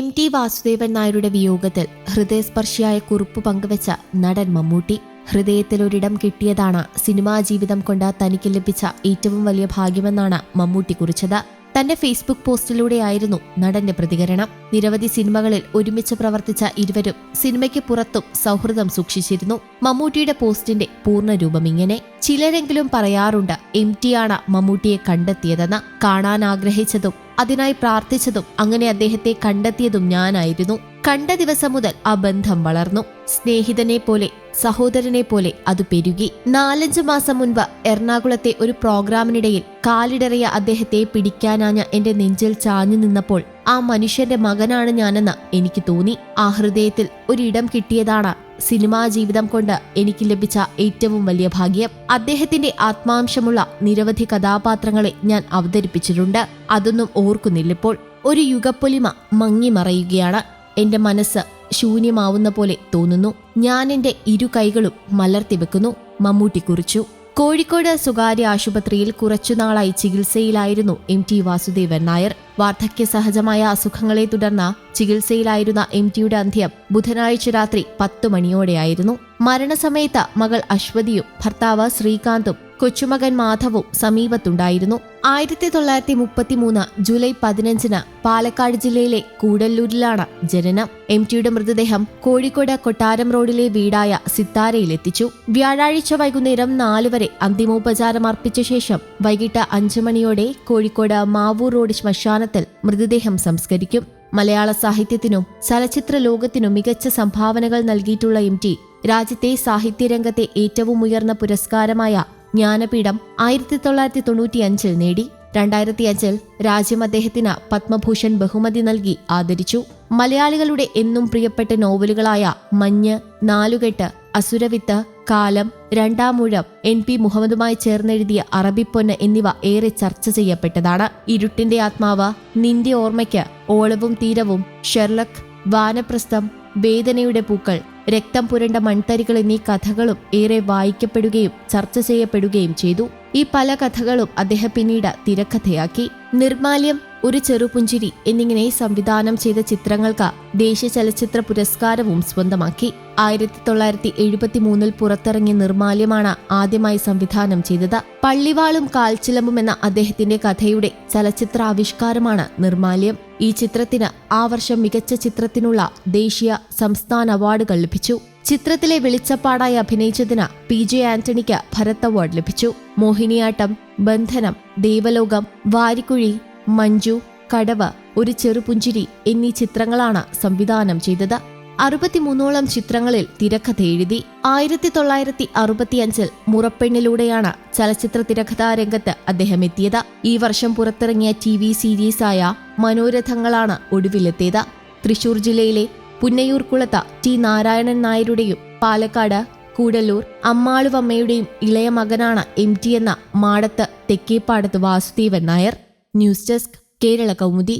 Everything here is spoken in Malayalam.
എം ടി വാസുദേവൻ നായരുടെ വിയോഗത്തിൽ ഹൃദയസ്പർശിയായ കുറിപ്പ് പങ്കുവച്ച നടൻ മമ്മൂട്ടി. ഹൃദയത്തിൽ ഒരിടം കിട്ടിയതാണ് സിനിമാ ജീവിതം കൊണ്ട് തനിക്ക് ലഭിച്ച ഏറ്റവും വലിയ ഭാഗ്യമെന്നാണ് മമ്മൂട്ടി കുറിച്ചത്. തന്റെ ഫേസ്ബുക്ക് പോസ്റ്റിലൂടെയായിരുന്നു നടന്റെ പ്രതികരണം. നിരവധി സിനിമകളിൽ ഒരുമിച്ച് പ്രവർത്തിച്ച ഇരുവരും സിനിമയ്ക്ക് പുറത്തും സൗഹൃദം സൂക്ഷിച്ചിരുന്നു. മമ്മൂട്ടിയുടെ പോസ്റ്റിന്റെ പൂർണരൂപം ഇങ്ങനെ ചിലരെങ്കിലും പറയാറുണ്ട് എം ടിയാണ് മമ്മൂട്ടിയെ കണ്ടെത്തിയതെന്ന്. കാണാൻ ആഗ്രഹിച്ചതും അതിനായി പ്രാർത്ഥിച്ചതും അങ്ങനെ അദ്ദേഹത്തെ കണ്ടെത്തിയതും ഞാനായിരുന്നു. കണ്ട ദിവസം മുതൽ ആ ബന്ധം വളർന്നു. സ്നേഹിതനെ പോലെ സഹോദരനെ പോലെ അത് പെരുകി. നാലഞ്ചു മാസം മുൻപ് എറണാകുളത്തെ ഒരു പ്രോഗ്രാമിനിടയിൽ കാലിടറിയ അദ്ദേഹത്തെ പിടിക്കാനാഞ്ഞ എന്റെ നെഞ്ചിൽ ചാഞ്ഞു നിന്നപ്പോൾ ആ മനുഷ്യന്റെ മകനാണ് ഞാനെന്ന് എനിക്ക് തോന്നി. ആ ഹൃദയത്തിൽ ഒരിടം കിട്ടിയതാണ് സിനിമാ ജീവിതം കൊണ്ട് എനിക്ക് ലഭിച്ച ഏറ്റവും വലിയ ഭാഗ്യം. അദ്ദേഹത്തിന്റെ ആത്മാംശമുള്ള നിരവധി കഥാപാത്രങ്ങളെ ഞാൻ അവതരിപ്പിച്ചിട്ടുണ്ട്. അതൊന്നും ഓർക്കുന്നില്ലിപ്പോൾ ഒരു യുഗപ്പൊലിമ മങ്ങി മറയുകയാണ് എന്റെ മനസ്സ് ശൂന്യമാവുന്ന പോലെ തോന്നുന്നു. ഞാൻ എന്റെ ഇരു കൈകളും മലർത്തി വെക്കുന്നു മമ്മൂട്ടി കുറിച്ചു. കോഴിക്കോട് സ്വകാര്യ ആശുപത്രിയിൽ കുറച്ചുനാളായി ചികിത്സയിലായിരുന്നു എം ടി വാസുദേവൻ നായർ. വാർദ്ധക്യ സഹജമായ അസുഖങ്ങളെ തുടർന്ന് ചികിത്സയിലായിരുന്ന എം ടിയുടെ അന്ത്യം ബുധനാഴ്ച രാത്രി പത്തു മണിയോടെയായിരുന്നു. മരണസമയത്ത് മകൾ അശ്വതിയും ഭർത്താവ് ശ്രീകാന്തും കൊച്ചുമകൻ മാധവും സമീപത്തുണ്ടായിരുന്നു. ആയിരത്തി തൊള്ളായിരത്തി മുപ്പത്തി മൂന്ന് ജൂലൈ പതിനഞ്ചിന് പാലക്കാട് ജില്ലയിലെ കൂടല്ലൂരിലാണ് ജനനം. എം ടിയുടെ മൃതദേഹം കോഴിക്കോട് കൊട്ടാരം റോഡിലെ വീടായ സിത്താരയിലെത്തിച്ചു. വ്യാഴാഴ്ച വൈകുന്നേരം നാല് വരെ അന്തിമോപചാരം അർപ്പിച്ച ശേഷം വൈകിട്ട് അഞ്ചു മണിയോടെ കോഴിക്കോട് മാവൂർ റോഡ് ശ്മശാനത്തിൽ മൃതദേഹം സംസ്കരിക്കും. മലയാള സാഹിത്യത്തിനും ചലച്ചിത്ര ലോകത്തിനും മികച്ച സംഭാവനകൾ നൽകിയിട്ടുള്ള എം ടി രാജ്യത്തെ സാഹിത്യരംഗത്തെ ഏറ്റവും ഉയർന്ന പുരസ്കാരമായ ജ്ഞാനപീഠം ആയിരത്തി തൊള്ളായിരത്തി തൊണ്ണൂറ്റിയഞ്ചിൽ നേടി രണ്ടായിരത്തി അഞ്ചിൽ രാജ്യം അദ്ദേഹത്തിന് പത്മഭൂഷൺ ബഹുമതി നൽകി ആദരിച്ചു. മലയാളികളുടെ എന്നും പ്രിയപ്പെട്ട നോവലുകളായ മഞ്ഞ് നാലുകെട്ട് അസുരവിത്ത് കാലം രണ്ടാമൂഴം എൻ പി മുഹമ്മദുമായി ചേർന്നെഴുതിയ അറബിപ്പൊന്ന് എന്നിവ ഏറെ ചർച്ച ചെയ്യപ്പെട്ടതാണ്. ഇരുട്ടിന്റെ ആത്മാവ് നിന്റെ ഓർമ്മയ്ക്ക് ഓളവും തീരവും ഷെർലക് വാനപ്രസ്ഥം വേദനയുടെ പൂക്കൾ രക്തം പുരണ്ട മൺതരികൾ എന്നീ കഥകളും ഏറെ വായിക്കപ്പെടുകയും ചർച്ച ചെയ്യപ്പെടുകയും ചെയ്തു. ഈ പല കഥകളും അദ്ദേഹം പിന്നീട് തിരക്കഥയാക്കി. നിർമാല്യം ഒരു ചെറുപുഞ്ചിരി എന്നിങ്ങനെ സംവിധാനം ചെയ്ത ചിത്രങ്ങൾക്ക് ദേശീയ ചലച്ചിത്ര പുരസ്കാരവും സ്വന്തമാക്കി. ആയിരത്തി തൊള്ളായിരത്തി എഴുപത്തി മൂന്നിൽ പുറത്തിറങ്ങിയ നിർമാല്യമാണ് ആദ്യമായി സംവിധാനം ചെയ്തത്. പള്ളിവാളും കാൽച്ചിലമ്പും എന്ന അദ്ദേഹത്തിന്റെ കഥയുടെ ചലച്ചിത്ര ആവിഷ്കാരമാണ് നിർമാല്യം. ഈ ചിത്രത്തിന് ആ വർഷം മികച്ച ചിത്രത്തിനുള്ള ദേശീയ സംസ്ഥാന അവാർഡുകൾ ലഭിച്ചു. ചിത്രത്തിലെ വെളിച്ചപ്പാടായി അഭിനയിച്ചതിന് പി ജെ ആന്റണിക്ക് ഭരത് അവാർഡ് ലഭിച്ചു. മോഹിനിയാട്ടം ബന്ധനം ദേവലോകം വാരിക്കുഴി മഞ്ജു കടവ് ഒരു ചെറുപുഞ്ചിരി എന്നീ ചിത്രങ്ങളാണ് സംവിധാനം ചെയ്തത്. അറുപത്തിമൂന്നോളം ചിത്രങ്ങളിൽ തിരക്കഥ എഴുതി. ആയിരത്തി തൊള്ളായിരത്തി അറുപത്തിയഞ്ചിൽ മുറപ്പെണ്ണിലൂടെയാണ് ചലച്ചിത്ര തിരക്കഥാ രംഗത്ത് അദ്ദേഹം എത്തിയത്. ഈ വർഷം പുറത്തിറങ്ങിയ ടി വി സീരീസായ മനോരഥങ്ങളാണ് ഒടുവിലെത്തിയത്. തൃശൂർ ജില്ലയിലെ പുന്നയൂർക്കുളത്ത് ടി നാരായണൻ നായരുടെയും പാലക്കാട് കൂടല്ലൂർ അമ്മാളുവമ്മയുടെയും ഇളയ മകനാണ് എം ടി എന്ന Madath Thekkepadath Vasudevan Nair. News desk Kerala Kaumudi.